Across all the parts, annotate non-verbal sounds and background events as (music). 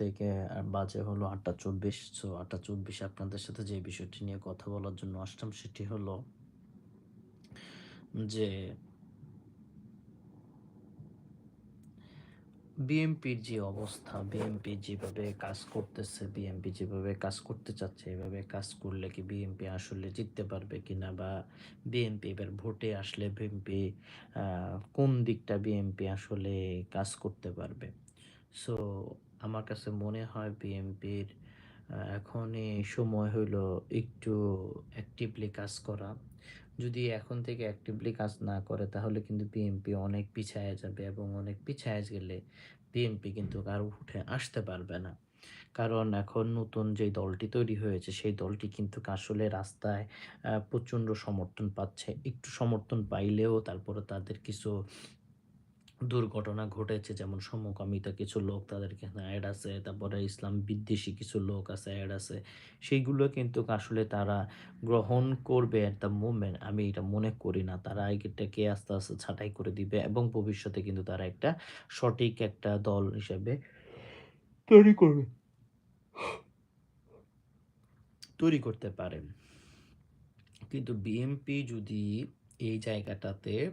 থেকে বাজে হলো আটটা চব্বিশ। সো আটটা চব্বিশে আপনাদের সাথে যে বিষয়টি নিয়ে কথা বলার জন্য আসলাম সেটি হলো যে বিএমপির যে অবস্থা বিএমপি যেভাবে কাজ করতেছে বিএমপি যেভাবে কাজ করতে চাচ্ছে, এভাবে কাজ করলে কি বিএমপি আসলে জিততে পারবে কিনা বা বিএমপি এবার ভোটে আসলে বিএমপি কোন দিকটা বিএমপি আসলে কাজ করতে পারবে? সো আমার কাছে মনে হয় বিএমপির এখনই সময় হইল একটু অ্যাক্টিভলি কাজ করা। যদি এখন থেকে অ্যাক্টিভলি কাজ না করে, তাহলে কিন্তু বিএনপি অনেক পিছায়া যাবে এবং অনেক পিছায়া গেলে বিএনপি কিন্তু কারও উঠে আসতে পারবে না। কারণ এখন নতুন যে দলটি তৈরি হয়েছে, সেই দলটি কিন্তু আসলে রাস্তায় প্রচণ্ড সমর্থন পাচ্ছে। একটু সমর্থন পাইলেও তারপরে তাদের কিছু দুর্ঘটনা ঘটেছে, যেমন সমকামিতা কিছু লোক তাদেরকে অ্যাড আছে, তারপরে ইসলাম বিদ্বেষী কিছু লোক আছে অ্যাড আছে। সেইগুলো কিন্তু আসলে তারা গ্রহণ করবে অ্যাট দ্য মুভমেন্ট আমি এটা মনে করি না। তারা এটাকে আস্তে আস্তে ছাঁটাই করে দিবে এবং ভবিষ্যতে কিন্তু তারা একটা সঠিক একটা দল হিসেবে তৈরি করবে। তৈরি করতে পারে। কিন্তু বিএমপি যদি এই জায়গাটাতে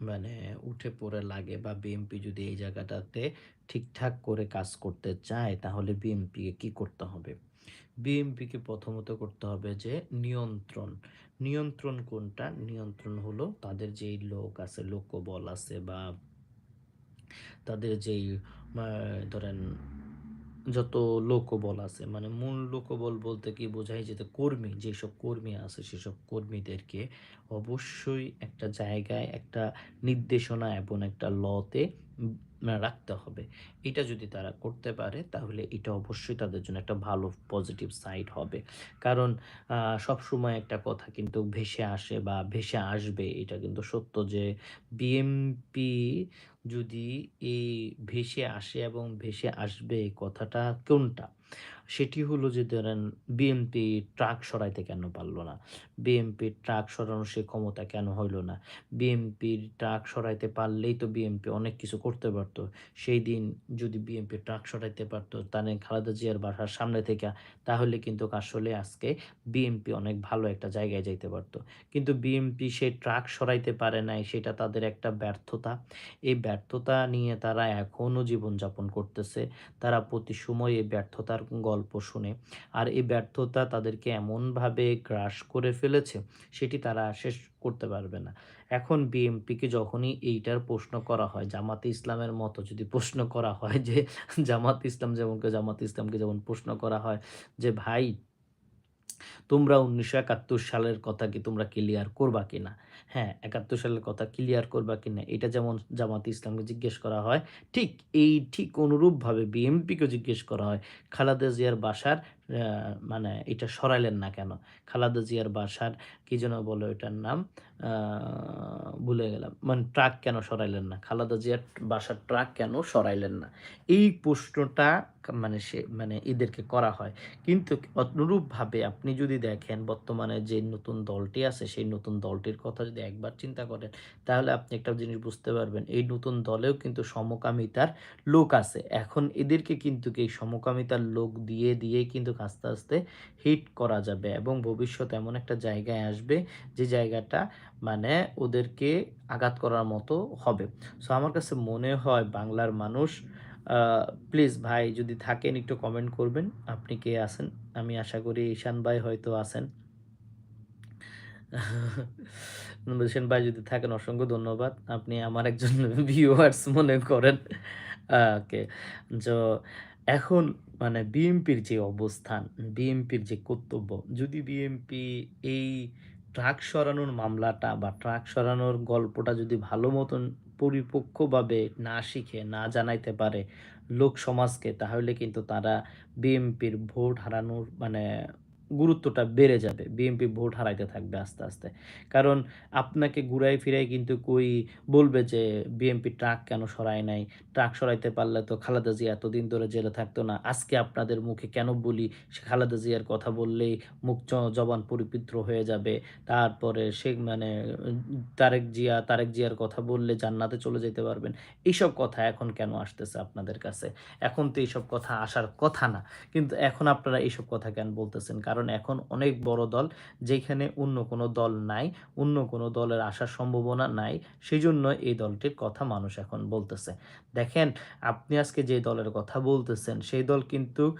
মানে উঠে পড়ে লাগে বা বিএমপি যদি এই জায়গাটাতে ঠিকঠাক করে কাজ করতে চায়, তাহলে বিএমপিকে কি করতে হবে? বিএমপিকে প্রথমত করতে হবে যে নিয়ন্ত্রণ। নিয়ন্ত্রণ কোনটা? নিয়ন্ত্রণ হলো তাদের যেই লোক আছে, লোকবল আছে বা তাদের যেই ধরেন যত লোকবল আছে মানে মূল লোকবল বলতে কি বোঝায় যেতে কর্মী, যেসব কর্মী আছে, সেসব কর্মীদেরকে অবশ্যই একটা জায়গায় একটা নির্দেশনা এবং একটা লতে রাখতে হবে। এটা যদি তারা করতে পারে, তাহলে এটা অবশ্যই তাদের জন্য একটা ভালো পজিটিভ সাইড হবে। কারণ সব সময় একটা কথা কিন্তু ভেসে আসে বা ভেসে আসবে, এটা কিন্তু সত্য যে, বিএমপি যদি এই ভেসে আসে এবং ভেসে আসবে কথাটা কোনটা? সেটি হলো যে ধরেন বিএমপি ট্রাক সরাইতে কেন পারল না? বিএমপির ট্রাক সরানোর সে ক্ষমতা কেন হইল না? বিএমপির ট্রাক সরাইতে পারলেই তো বিএমপি অনেক কিছু করতে পারতো। সেই দিন যদি বিএমপি ট্রাক সরাইতে পারতো, তাহলে খালেদা জিয়ার বাসার সামনে থেকে, তাহলে কিন্তু আসলে আজকে বিএমপি অনেক ভালো একটা জায়গায় যাইতে পারতো। কিন্তু বিএমপি সেই ট্রাক সরাইতে পারে নাই, সেটা তাদের একটা ব্যর্থতা। এই ব্যর্থতা নিয়ে তারা এখনও জীবনযাপন করতেছে। তারা প্রতি সময় এই ব্যর্থতার গল্প শুনে। আর এই ব্যর্থতা তাদেরকে এমনভাবে গ্রাস করে ফেলেছে, সেটি তারা শেষ করতে পারবে না। এখন বিএমপিকে যখনই এইটার প্রশ্ন করা হয়, জামাতে ইসলামের মতো যদি প্রশ্ন করা হয় যে, জামাত ইসলাম যেমন যেমনকে জামাত ইসলামকে যেমন প্রশ্ন করা হয় যে, ভাই, তোমরা উনিশশো একাত্তর সালের কথা কি তোমরা ক্লিয়ার করবা কিনা? হ্যাঁ একাত্তর সালের কথা ক্লিয়ার করবা কিনা, এটা যেমন জামাত ইসলামকে জিজ্ঞেস করা হয়, ঠিক এই ঠিক অনুরূপভাবে বিএমপিকে জিজ্ঞেস করা হয়, খালাদা জিয়ার বাসার মানে এটা সরাইলেন না কেন? খালাদা জিয়ার বাসার কি যেন বলো এটার নাম? ভুলে গেলাম মানে ট্রাক কেন সরাইলেন না? খালাদা জিয়ার বাসার ট্রাক কেন সরাইলেন না? এই প্রশ্নটা মানে সে মানে এদেরকে করা হয়। কিন্তু অনুরূপভাবে আপনি যদি দেখেন বর্তমানে যে নতুন দলটি আছে, সেই নতুন দলটির কথা যদি একবার চিন্তা করেন, তাহলে আপনি একটা জিনিস বুঝতে পারবেন, এই নতুন দলেও কিন্তু সমকামিতার লোক আছে। এখন এদেরকে কিন্তু এই সমকামিতার লোক দিয়ে দিয়ে কিন্তু আস্তে আস্তে হিট করা যাবে এবং ভবিষ্যৎ এমন একটা জায়গায় আসবে যে জায়গাটা মানে ওদেরকে আঘাত করার মতো হবে। সো আমার কাছে মনে হয় বাংলার মানুষ প্লিজ ভাই যদি থাকেন একটু কমেন্ট করবেন, আপনি কে আছেন? আমি আশা করি ঈশান ভাই হয়তো আছেন। (laughs) ঈশান ভাই যদি থাকেন, অসংখ্য ধন্যবাদ। আপনি আমার একজন (laughs) ভিউয়ার্স মনে করেন। ওকে তো এখন মানে বিএমপির যে অবস্থান বিএমপির যে কর্তব্য, যদি বিএমপি এই ট্রাক সরানোর মামলাটা বা ট্রাক সরানোর গল্পটা যদি ভালো মতন পরিপক্কভাবে না শিখে, না জানাইতে পারে লোক সমাজকে, তাহলে কিন্তু তারা বিএমপির ভোট হারানোর মানে গুরুত্বটা বেড়ে যাবে। বিএনপি ভোট হারাইতে থাকবে আস্তে, আস্তে। কারণ আপনাকে ঘুরাই ফিরাই কিন্তু কই বলবে যে বিএনপি ট্রাক কেন সরায় নাই? ট্রাক সরাইতে পারলে তো খালেদা জিয়া এতদিন ধরে জেলে থাকতো না। আজকে আপনাদের মুখে কেন বলি সে খালেদা জিয়ার কথা বললেই মুখ জবান পরিপিত্র হয়ে যাবে। তারপরে সে মানে তারেক জিয়া, তারেক জিয়ার কথা বললে জান্নাতে চলে যেতে পারবেন। এইসব কথা এখন কেন আসতেছে আপনাদের কাছে? এখন তো এইসব কথা আসার কথা না। কিন্তু এখন আপনারা এইসব কথা কেন বলতেছেন? কারণ এখন অনেক বড় দল যেখানে অন্য কোনো দল নাই, অন্য কোনো দলের আসার সম্ভাবনা নাই। সেই জন্য এই দলটির কথা মানুষ এখন বলতেছে। দেখেন আপনি আজকে যে দলের কথা বলতেছেন সেই দল কিন্তু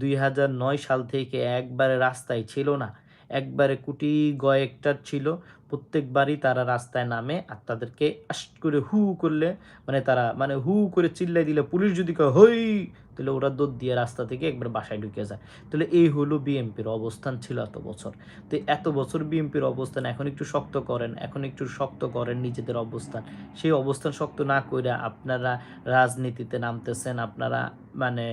দুই ২০০৯ সাল থেকে একবারে রাস্তায় ছিল না। একবারে কুটি গয়েকটা ছিল। প্রত্যেকবারই তারা রাস্তায় নামে আর তাদেরকে আস করে হু করলে মানে তারা মানে হু করে চিল্লাই দিলে পুলিশ যদি কয় হই তাহলে ওরা দৌড় দিয়ে রাস্তা থেকে একবার বাসায় ঢুকে যায়। তাহলে এই হলো বিএনপির অবস্থান ছিল এত বছর। তো এত বছর বিএমপির অবস্থান এখন একটু শক্ত করেন, এখন একটু শক্ত করেন নিজেদের অবস্থান। সেই অবস্থান শক্ত না কইরা আপনারা রাজনীতিতে নামতেছেন। আপনারা মানে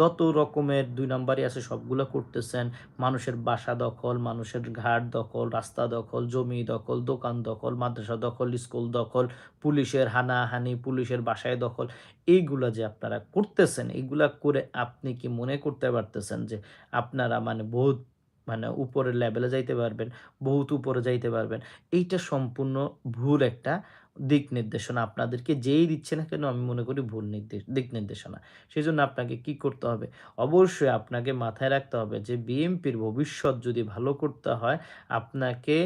যত রকমের দুই নাম্বারই আছে সবগুলো করতেছেন। মানুষের বাসা দখল, মানুষের ঘাট দখল, রাস্তা দখল, জমি দখল, দোকান দখল, মাদ্রাসা দখল, স্কুল দখল, পুলিশের হানাহানি, পুলিশের বাসায় দখল। এইগুলা যে আপনারা করতেছেন, এইগুলা করে আপনি কি মনে করতে পারতেছেন যে আপনারা মানে বহুত মানে উপরের লেভেলে যাইতে পারবেন, বহুত উপরে যাইতে পারবেন। এইটা সম্পূর্ণ ভুল একটা দিক নির্দেশনা আপনাদেরকে যেই দিচ্ছে না কেন আমি মনে করি ভুল নির্দেশ দিক নির্দেশনা। সেই জন্য আপনাকে কি করতে হবে? অবশ্যই আপনাকে মাথায় রাখতে হবে যে বিএনপির ভবিষ্যৎ যদি ভালো করতে হয় আপনাকে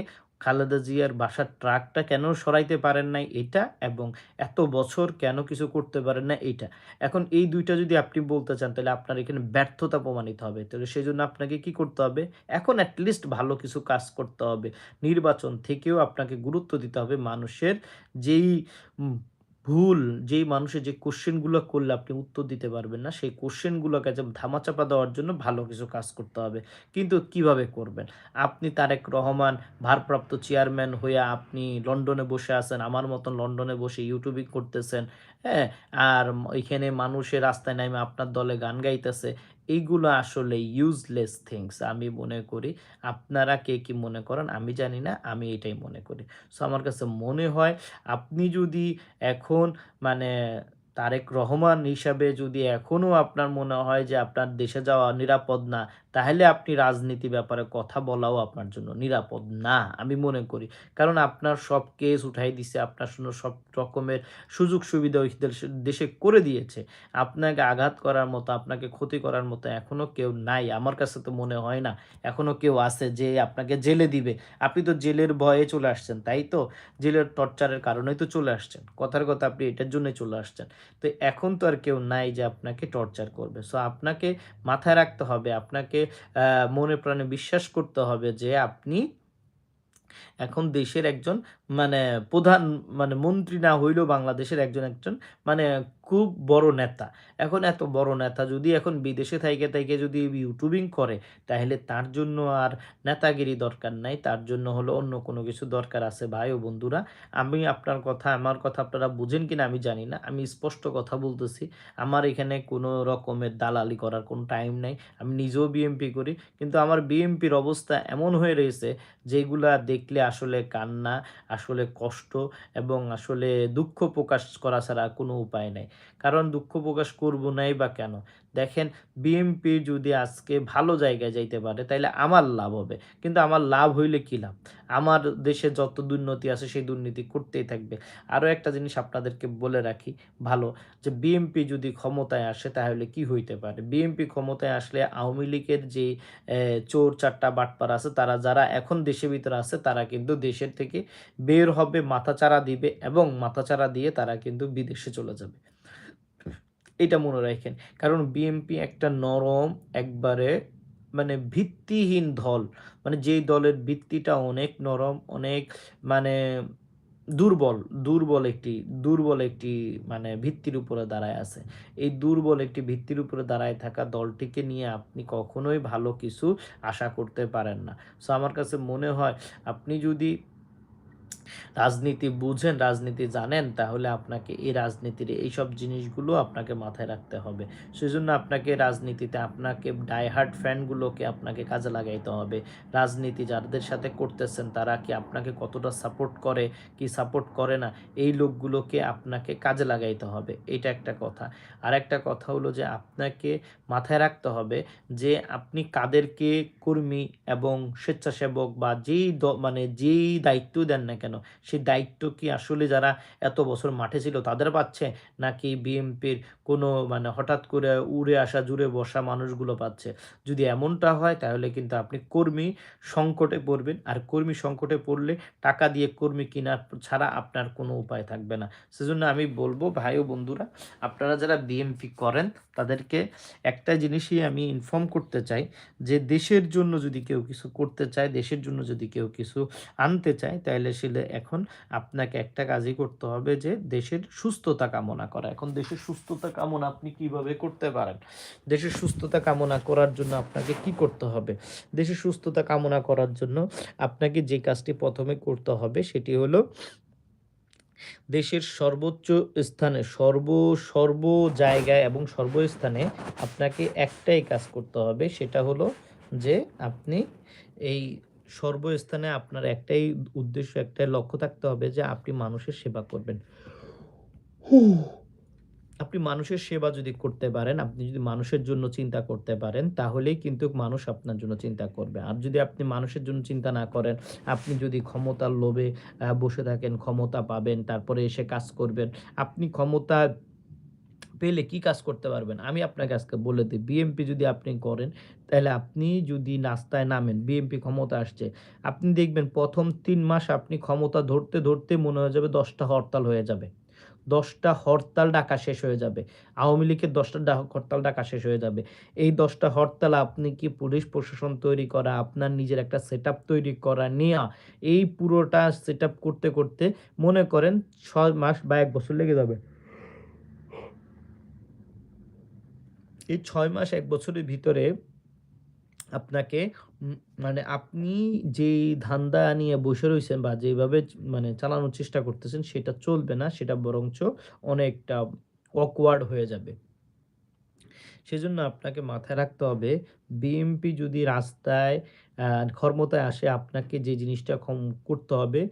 খালেদা জিয়ার বাসার ট্রাকটা কেন সরাইতে পারেন নাই এটা এবং এত বছর কেন কিছু করতে পারেন না এটা এখন এই দুইটা যদি আপনি বলতে চান, তাহলে আপনার এখানে ব্যর্থতা প্রমাণিত হবে। তাহলে সেই জন্য আপনাকে কি করতে হবে? এখন অ্যাটলিস্ট লিস্ট ভালো কিছু কাজ করতে হবে। নির্বাচন থেকেও আপনাকে গুরুত্ব দিতে হবে মানুষের যেই ভুল যেই মানুষের যে কোশ্চেনগুলো করলে আপনি উত্তর দিতে পারবেন না, সেই কোশ্চেনগুলোকে ধামাচাপা দেওয়ার জন্য ভালো কিছু কাজ করতে হবে। কিন্তু কীভাবে করবেন? আপনি তারেক রহমান ভারপ্রাপ্ত চেয়ারম্যান হয়ে আপনি লন্ডনে বসে আছেন। আমার মতন লন্ডনে বসে ইউটিউবিং করতেছেন। হ্যাঁ? আর ওইখানে মানুষের রাস্তায় নামে আপনার দলে গান গাইতেছে। এইগুলো আসলে ইউজলেস থিংস আমি মনে করি। আপনারা কে কি মনে করেন আমি জানি না। আমি এটাই মনে করি। সো আমার কাছে মনে হয় আপনি যদি এখন মানে তারেক রহমান হিসাবে যদি এখনও আপনার মনে হয় যে আপনার দেশে যাওয়া নিরাপদ না, তাহলে আপনি রাজনীতি ব্যাপারে কথা বলাও আপনার জন্য নিরাপদ না আমি মনে করি। কারণ আপনার সব কেস উঠাই দিছে, আপনার জন্য সব রকমের সুযোগ সুবিধা ওই দেশে করে দিয়েছে। আপনাকে আঘাত করার মতো, আপনাকে ক্ষতি করার মতো এখনও কেউ নাই। আমার কাছে তো মনে হয় না। এখনও কেউ আছে যে আপনাকে জেলে দিবে। আপনি তো জেলের ভয়ে চলে আসছেন, তাই তো? জেলের টর্চারের কারণেই তো চলে আসছেন। কথার কথা আপনি এটার জন্যই চলে আসছেন। তো এখন তো আর কেউ নাই যে আপনাকে টর্চার করবে। সো আপনাকে মাথায় রাখতে হবে, আপনাকে মনে প্রাণে বিশ্বাস করতে হবে যে আপনি এখন দেশের একজন মানে প্রধান মানে মন্ত্রী না হইলেও বাংলাদেশের একজন, একজন মানে খুব বড় নেতা। এখন এত বড় নেতা যদি এখন বিদেশে থাইকে থাইকে যদি ইউটিউবিং করে তাহলে তার জন্য আর নেতাগিরি দরকার নাই। তার জন্য হলো অন্য কোনো কিছু দরকার আছে ভাই ও বন্ধুরা। আমি আপনার কথা, আমার কথা আপনারা বুঝেন কিনা আমি জানি না। আমি স্পষ্ট কথা বলতেছি। আমার এখানে কোনো রকমের দালালি করার কোনো টাইম নাই। আমি নিজেও বিএমপি করি। কিন্তু আমার বিএমপির অবস্থা এমন হয়ে রয়েছে যেগুলা দেখলে আসলে কান্না, আসলে কষ্ট এবং আসলে দুঃখ প্রকাশ করা ছাড়া কোনো উপায় নাই। কারণ দুঃখ প্রকাশ করব নাই বা কেন? দেখেন বিএমপি যদি আজকে ভালো জায়গায় যাইতে পারে তাইলে আমার লাভ হবে। কিন্তু আমার লাভ হইলে কি লাভ? আমার দেশে যত দুর্নীতি আছে সেই দুর্নীতি করতেই থাকবে। আরও একটা জিনিস আপনাদেরকে বলে রাখি ভালো যে বিএমপি যদি ক্ষমতায় আসে তাহলে কি হইতে পারে? বিএমপি ক্ষমতায় আসলে আওয়ামী লীগের যে চোর চাট্টা বাটপার আছে তারা যারা এখন দেশের ভিতরে আছে তারা কিন্তু দেশের থেকে বের হবে, মাথাচাড়া দিবে এবং মাথাচাড়া দিয়ে তারা কিন্তু বিদেশে চলে যাবে। এটা মনে রাখেন। কারণ বিএনপি একটা নরম একবারে মানে ভিত্তিহীন দল। মানে যেই দলের ভিত্তিটা অনেক নরম, অনেক মানে দুর্বল, দুর্বল একটি দুর্বল একটি মানে ভিত্তির উপরে দাঁড়ায় আছে। এই দুর্বল একটি ভিত্তির উপরে দাঁড়ায় থাকা দলটিকে নিয়ে আপনি কখনোই ভালো কিছু আশা করতে পারেন না। সো আমার কাছে মনে হয় আপনি যদি রাজনীতি বুঝেন, রাজনীতি জানেন তাহলে আপনাকে এই রাজনীতির এইসব জিনিসগুলো আপনাকে মাথায় রাখতে হবে। সেই জন্য আপনাকে রাজনীতিতে আপনাকে ডাই হার্ড ফ্যানগুলোকে আপনাকে কাজে লাগাইতে হবে। রাজনীতি যাদের সাথে করতেছেন তারা কি আপনাকে কতটা সাপোর্ট করে, কি সাপোর্ট করে না এই লোকগুলোকে আপনাকে কাজে লাগাইতে হবে। এটা একটা কথা। আর একটা কথা হলো যে আপনাকে মাথায় রাখতে হবে যে আপনি কাদেরকে কর্মী এবং স্বেচ্ছাসেবক বা যেই মানে যেই দায়িত্ব দেন না কেন সেই দায়িত্ব কি আসলে যারা এত বছর মাঠে ছিল তাদের পাচ্ছে? নাকি বিএনপির কোনো মানে হঠাৎ করে উড়ে আসা, জুড়ে বসা মানুষগুলো পাচ্ছে? যদি এমনটা হয় তাহলে কিন্তু আপনি কর্মী সংকটে পড়বেন। আর কর্মী সংকটে পড়লে টাকা দিয়ে কর্মী কেনার ছাড়া আপনার কোনো উপায় থাকবে না। সেজন্য আমি বলব, ভাই ও বন্ধুরা, আপনারা যারা বিএমপি করেন তাদেরকে একটা জিনিসই আমি ইনফর্ম করতে চাই যে দেশের জন্য যদি কেউ কিছু করতে চায়, দেশের জন্য যদি কেউ কিছু আনতে চায়, তাহলে সেটা এখন আপনাকে একটা কাজই করতে হবে যে দেশের সুস্থতা কামনা করা। এখন দেশের সুস্থতা কামনা আপনি কীভাবে করতে পারেন? দেশের সুস্থতা কামনা করার জন্য আপনাকে কি করতে হবে? দেশের সুস্থতা কামনা করার জন্য আপনাকে যে কাজটি প্রথমে করতে হবে সেটি হলো দেশের সর্বোচ্চ স্থানে, সর্ব সর্ব জায়গায় এবং সর্বস্থানে আপনাকে একটাই কাজ করতে হবে সেটা হলো যে আপনি এই সর্বস্থানে আপনার একটাই উদ্দেশ্য একটাই লক্ষ্য থাকতে হবে যে আপনি মানুষের সেবা করবেন আপনি মানুষের সেবা যদি করতে পারেন, আপনি যদি মানুষের জন্য চিন্তা করতে পারেন, তাহলেই কিন্তু মানুষ আপনার জন্য চিন্তা করবে। আর যদি আপনি মানুষের জন্য চিন্তা না করেন, আপনি যদি ক্ষমতার লোভে বসে থাকেন, ক্ষমতা পাবেন, তারপরে এসে কাজ করবেন। আপনি ক্ষমতা পেলে কি কাজ করতে পারবেন? আমি আপনাকে আজকে বলে দিই বিএমপি যদি আপনি করেন, তাহলে আপনি যদি নাস্তায় নামেন, বিএমপি ক্ষমতা আসছে, আপনি দেখবেন ১ম ৩ মাস আপনি ক্ষমতা ধরতে, ধরতে মনে হয়ে যাবে দশটা হরতাল হয়ে যাবে। দশটা হরতাল ডাকা শেষ হয়ে যাবে। আওয়ামী লীগের ১০ টা হরতাল ডাকা শেষ হয়ে যাবে। এই দশটা হরতাল আপনি কি পুলিশ প্রশাসন তৈরি করা, আপনার নিজের একটা সেটআপ তৈরি করা নেয়া, এই পুরোটা সেটআপ করতে, করতে মনে করেন ৬ মাস বা এক বছর লেগে যাবে। এই ছয় মাস, এক বছরের ভিতরে আপনাকে মানে আপনি যেই ধান্দা নিয়ে বসে রয়েছেন বা যেভাবে মানে চালানোর চেষ্টা করতেছেন, সেটা চলবে না। সেটা বরঞ্চ অনেকটা অকওয়ার্ড হয়ে যাবে। সেজন্য আপনাকে মাথায় রাখতে হবে বিএমপি যদি রাস্তায় ক্ষমতায় আসে আপনাকে যে জিনিসটা করতে হবে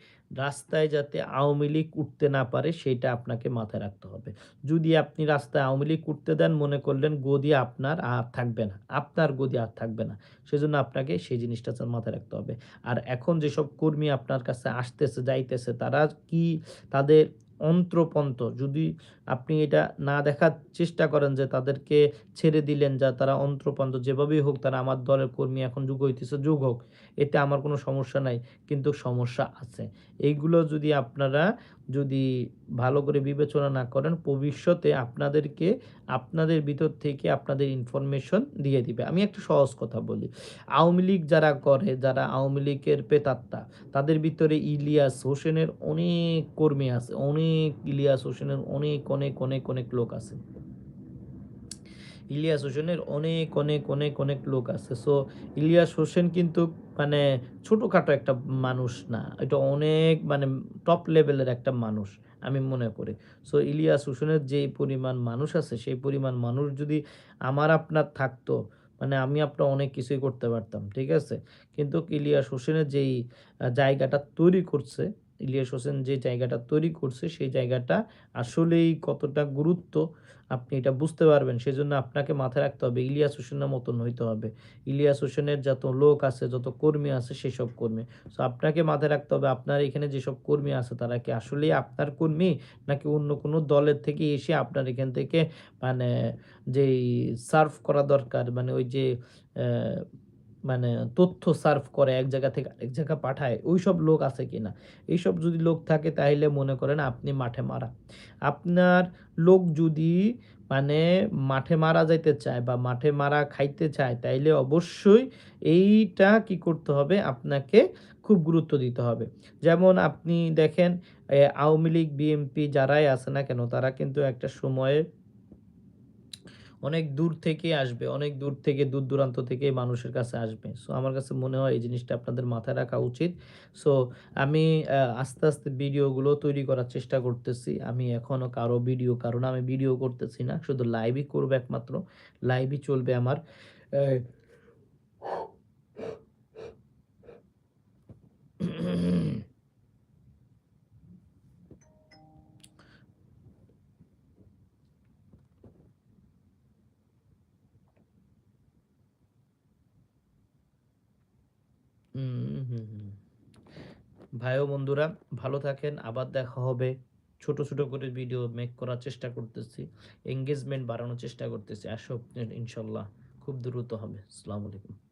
রাস্তায় যাতে আওয়ামী লীগ উঠতে না পারে সেটা আপনাকে মাথায় রাখতে হবে। যদি আপনি রাস্তায় আওয়ামী লীগ উঠতে দেন মনে করলেন গদি আপনার আর থাকবে না। আপনার গদি আর থাকবে না। সেজন্য আপনাকে সেই জিনিসটা মাথায় রাখতে হবে। আর এখন যেসব কর্মী আপনার কাছে আসতেছে, যাইতেছে তারা কি তাদের অন্ত্রপন্থ যদি আপনি এটা না দেখার চেষ্টা করেন যে তাদেরকে ছেড়ে দিলেন যা তারা অন্ত্রপন্থ যেভাবেই হোক তারা আমার দলের কর্মী এখন যুগ হইতেছে যুগ হোক। এতে আমার কোনো সমস্যা নাই। কিন্তু সমস্যা আছে। এইগুলো যদি আপনারা যদি ভালো করে বিবেচনা না করেন ভবিষ্যতে আপনাদেরকে আপনাদের ভিতর থেকে আপনাদের ইনফরমেশন দিয়ে দিবে। আমি একটা সহজ কথা বলি। আওয়ামী লীগ যারা করে, যারা আওয়ামী লীগের প্রেতাত্মা তাদের ভিতরে ইলিয়াস হোসেনের অনেক কর্মী আছে। অনেক ইলিয়াস হোসেনের অনেক, অনেক, অনেক, অনেক লোক আছে। ইলিয়াস হোসেনের অনেক, অনেক, অনেক, অনেক লোক আছে। সো ইলিয়াস হোসেন কিন্তু মানে ছোটখাটো একটা মানুষ না। এটা অনেক মানে টপ লেভেলের একটা মানুষ আমি মনে করি। সো ইলিয়াস হোসেনের যেই পরিমাণ মানুষ আছে সেই পরিমাণ মানুষ যদি আমার আপনার থাকতো মানে আমি আপনার অনেক কিছুই করতে পারতাম। ঠিক আছে? কিন্তু ইলিয়াস হোসেনের যেই জায়গাটা তৈরি করছে, ইলিয়াস হোসেন যে জায়গাটা তৈরি করছে সেই জায়গাটা আসলেই কতটা গুরুত্ব আপনি এটা বুঝতে পারবেন। সেজন্য আপনাকে মাথায় রাখতে হবে ইলিয়াস হোসেনের মতন হইতে হবে। ইলিয়াস হোসেনের যত লোক আছে, যত কর্মী আছে সেসব কর্মী। সো আপনাকে মাথায় রাখতে হবে আপনার এখানে যেসব কর্মী আছে তারা কি আসলেই আপনার কর্মী নাকি অন্য কোনো দলের থেকে এসে আপনার এখান থেকে মানে যেই সার্ভ করা দরকার মানে ওই যে মানে তথ্য সার্ভ করে এক জায়গা থেকে আরেক জায়গা পাঠায় ওইসব লোক আছে কি কিনা? এইসব যদি লোক থাকে তাহলে মনে করেন আপনি মাঠে মারা। আপনার লোক যদি মানে মাঠে মারা যাইতে চায় বা মাঠে মারা খাইতে চায় তাইলে অবশ্যই এইটা কি করতে হবে আপনাকে খুব গুরুত্ব দিতে হবে। যেমন আপনি দেখেন আওয়ামী লীগ, বিএনপি যারাই আছে না কেন তারা কিন্তু একটা সময়ে অনেক দূর থেকে আসবে, অনেক দূর থেকে দূর দূরান্ত থেকে মানুষের কাছে আসবে। সো আমার কাছে মনে হয় এই জিনিসটা আপনাদের মাথায় রাখা উচিত। সো আমি আস্তে, আস্তে ভিডিওগুলো তৈরি করার চেষ্টা করতেছি। আমি এখনও কারও ভিডিও কারও আমি ভিডিও করতেছি না। শুধু লাইভই করব একমাত্র। লাইভই চলবে আমার। ভাই ও বন্ধুরা ভালো থাকেন। আবার দেখা হবে। ছোট, ছোট করে ভিডিও মেক করার চেষ্টা করতেছি। এঙ্গেজমেন্ট বাড়ানোর চেষ্টা করতেছি। আসো ইনশাল্লাহ খুব দ্রুত হবে। আসসালামু আলাইকুম।